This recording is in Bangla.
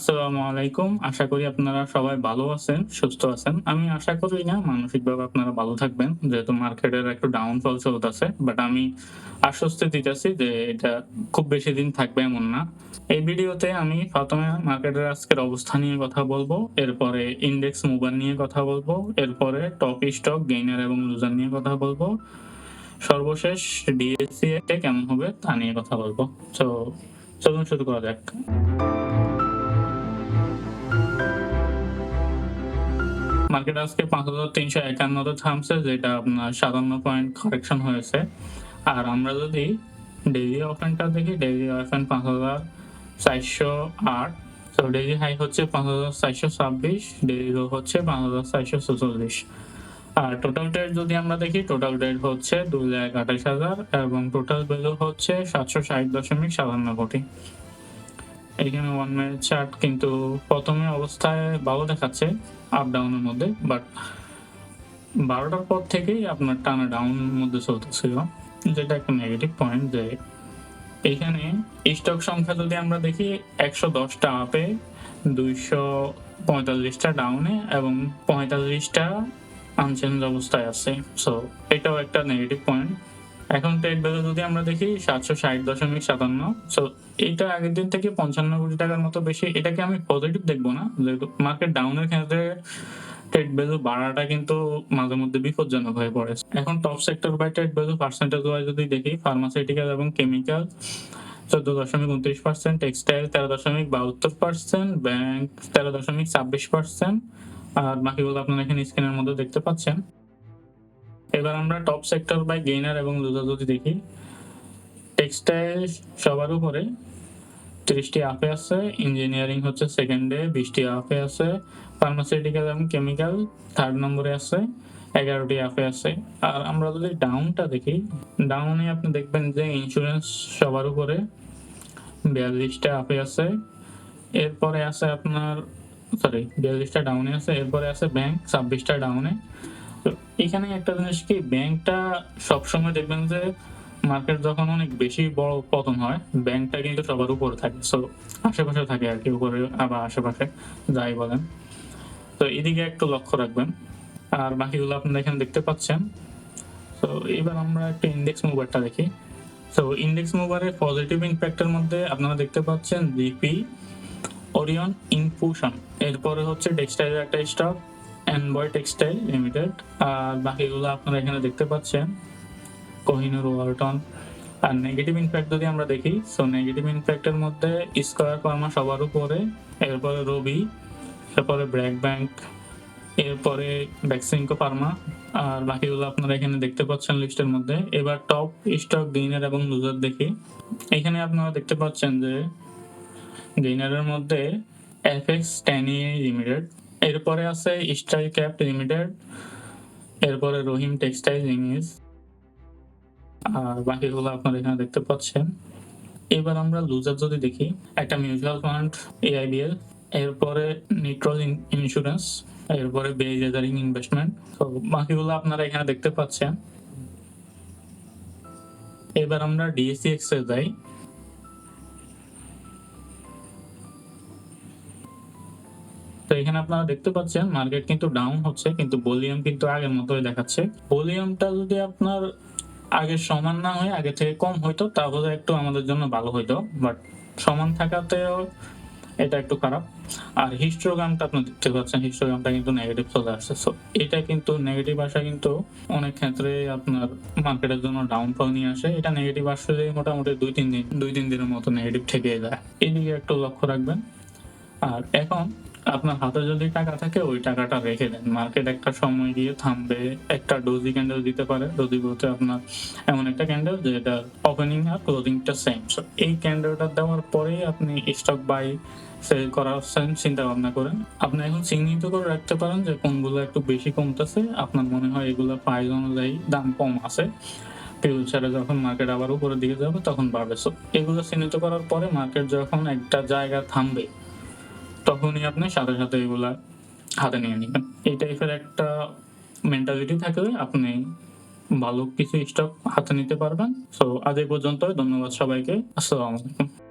আসসালামু আলাইকুম। আশা করি আপনারা সবাই ভালো আছেন, সুস্থ আছেন। আমি আশা করি না, মানসিকভাবে আপনারা ভালো থাকবেন। যেহেতু মার্কেটের একটু ডাউনফল চলতেছে বাট আমি আশ্বস্তি দিতেছি যে এটা খুব বেশি দিন থাকবে এমন না। এই ভিডিওতে আমি প্রথমে মার্কেটের আজকের অবস্থা নিয়ে কথা বলব, এরপরে ইন্ডেক্স মুভার নিয়ে কথা বলব, এরপরে টপ স্টক গেইনার এবং লুজার নিয়ে কথা বলব। সর্বশেষ ডিএসসি কেমন হবে তা নিয়ে কথা বলব। তো চলুন শুরু করা যাক। মার্কেট আজকে পাঁচ হাজার তিনশো একান্নতে থামছে যেটা আপনার সাতান্ন পয়েন্ট কারেকশন হয়েছে। আর আমরা যদি ডেইলি অফেনটা দেখি ডেইলি অফেন পাঁচ হাজার চারশো আট। তো ডেইলি হাই হচ্ছে পাঁচ হাজার চারশো ছাব্বিশ ডেইলি লো হচ্ছে পাঁচ হাজার চারশো ছেচল্লিশ আর টোটাল ট্রেড যদি আমরা দেখি টোটাল ট্রেড হচ্ছে দুই লাখ আঠাশ হাজার এবং টোটাল ভ্যালু হচ্ছে সাতশো ষাট দশমিক সাতান্ন কোটি। এখানে ওয়ান মিনিট চার্ট কিন্তু প্রথমে অবস্থায় ভালো দেখাচ্ছে আপ ডাউনের মধ্যে বাট বারোটার পর থেকেই আপনার টানা ডাউন মধ্যে চলতেছিল, যেটা একটা নেগেটিভ পয়েন্ট যে এইখানে স্টক সংখ্যা যদি আমরা দেখি, একশো দশটা আপে দুইশো পঁয়তাল্লিশটা ডাউনে এবং পঁয়তাল্লিশটা আনচেঞ্জ অবস্থায় আছে। সো এটাও একটা নেগেটিভ পয়েন্ট এখন ট্রেড ভ্যালু যদি আমরা দেখি সাতশো ষাট দশমিক সাতান্ন। সো এটা আগের দিন থেকে পঞ্চান্ন কোটি টাকার মতো বেশি, এটাকে আমি পজিটিভ দেখব না। যেহেতু মার্কেট ডাউনের ক্ষেত্রে ট্রেড ভ্যালু বাড়াটা কিন্তু মাঝে মধ্যে বিপজ্জনক হয়ে পড়ে। এখন top sector by trade value percentage wise যদি দেখি ফার্মাসিউটিক্যাল এবং কেমিক্যাল চোদ্দ দশমিক উনত্রিশ পার্সেন্ট টেক্সটাইল তেরো দশমিক বাহাত্তর পার্সেন্ট ব্যাংক তেরো দশমিক ছাব্বিশ পার্সেন্ট আর বাকিগুলো আপনারা এখানে স্ক্রিনের মধ্যে দেখতে পাচ্ছেন। এবার আমরা টপ সেক্টর বাই গেইনার এবং লুজার যদি দেখি টেক্সটাইল সবার উপরে তিরিশটি আপে আছে ইঞ্জিনিয়ারিং হচ্ছে সেকেন্ডে বিশটি আপে আছে ফার্মাসিউটিক্যাল এবং কেমিক্যাল থার্ড নম্বরে আছে, এগারোটি আপে আছে। আর আমরা যদি ডাউনটা দেখি ডাউনে আপনি দেখবেন যে ইন্স্যুরেন্স সবার উপরে বিয়াল্লিশটা আপে আছে, এরপরে আছে আপনার সরি বিয়াল্লিশটা ডাউনে আছে, এরপরে আছে ব্যাংক ছাব্বিশটা ডাউনে এখানে একটা জিনিস কি, ব্যাংকটা সবসময় দেখবেন যে মার্কেট যখন অনেক বেশি বড় পতন হয়, ব্যাংকটা কিন্তু সবার উপরে থাকে। সো আশেপাশে থাকে আর কি, উপরে আবার আশেপাশে, যাই বলেন। তো এদিকে একটু লক্ষ্য রাখবেন। আর বাকিগুলো আপনারা এখানে দেখতে পাচ্ছেন। তো এবার আমরা একটা ইন্ডেক্স মুভারটা দেখি। তো ইন্ডেক্স মুভারের পজিটিভ ইম্প্যাক্টের মধ্যে আপনারা দেখতে পাচ্ছেন জিপি ওরিয়ন ইনফুশন এরপরে হচ্ছে টেক্সটাইলের একটা স্টক অ্যানবয় টেক্সটাইল লিমিটেড আর বাকিগুলো আপনারা এখানে দেখতে পাচ্ছেন। কোহিনুর ওয়ালটন আর নেগেটিভ ইম্প্যাক্ট যদি আমরা দেখি সো নেগেটিভ ইম্প্যাক্টের মধ্যে স্কয়ার ফার্মা সবার উপরে এরপরে রবি এরপরে ব্র্যাক ব্যাংক এরপরে ভ্যাক্সিনকো ফার্মা আর বাকিগুলো আপনারা এখানে দেখতে পাচ্ছেন লিস্টের মধ্যে। এবার টপ স্টক গেইনার এবং লুজার দেখি। এখানে আপনারা দেখতে পাচ্ছেন যে গেইনারের মধ্যে এফএক্স টেনি লিমিটেড এরপরে আছে স্টাইল ক্যাপ লিমিটেড এরপরে রহিম টেক্সটাইল ইংলিশ আর বাকিগুলো আপনারা এখানে দেখতে পাচ্ছেন। এবার আমরা লুজার যদি দেখি, একটা মিউচুয়াল ফান্ড এআইবিএল এরপরে নিট্রল ইন্স্যুরেন্স এরপরে বেজারিং ইনভেস্টমেন্ট তো বাকিগুলো আপনারা এখানে দেখতে পাচ্ছেন। এবার আমরা ডিএসসি এক্সে যাই। তো এখানে আপনারা দেখতে পাচ্ছেন মার্কেট কিন্তু ডাউন হচ্ছে, কিন্তু ভলিউম কিন্তু আগের মতোই দেখাচ্ছে। ভলিউমটা যদি আপনার আগে সমান না হয়, আগে থেকে কম হইতো, তাহলে একটু আমাদের জন্য ভালো হইতো। বাট সমান থাকাতেও এটা একটু খারাপ। আর হিস্টোগ্রামটা আপনি দেখতে পাচ্ছেন হিস্টোগ্রামটা কিন্তু নেগেটিভ চলে আসছে। সো এটা কিন্তু নেগেটিভ আসা কিন্তু অনেক ক্ষেত্রে আপনার মার্কেটের জন্য ডাউনফল নিয়ে আসে। এটা নেগেটিভ আসলে মোটামুটি দুই, তিন দিন, দুই, তিন দিনের মতো নেগেটিভ থেকে যায়। এদিকে একটু লক্ষ্য রাখবেন। আর এখন আপনার হাতে যদি টাকা থাকে, ওই টাকাটা রেখে দেন। মার্কেট একটা সময় গিয়ে থামবে। একটা ডোজি ক্যান্ডেল দিতে পারে। ডোজি বলতে আপনার এমন একটা ক্যান্ডেল যেটা ওপেনিং আর ক্লোজিংটা সেম সো এই ক্যান্ডেলটা দেওয়ার পরেই আপনি স্টক বাই সেল করার চিন্তা ভাবনা করেন। আপনি এখন চিহ্নিত করে রাখতে পারেন যে কোনগুলো একটু বেশি কমতেছে। আপনার মনে হয় এগুলো প্রাইস অনুযায়ী দাম কম আছে। ফিউচারে যখন মার্কেট আবার উপরের দিকে যাবে, তখন বাড়বে। সো এগুলো চিহ্নিত করার পরে মার্কেট যখন একটা জায়গা থামবে তখনই আপনি সাথে সাথে এগুলা হাতে নিয়ে নেবেন। এই টাইপের একটা মেন্টালিটি থাকলে আপনি ভালো কিছু স্টক হাতে নিতে পারবেন। সো আজ এই পর্যন্ত ধন্যবাদ সবাইকে। আসসালামু আলাইকুম।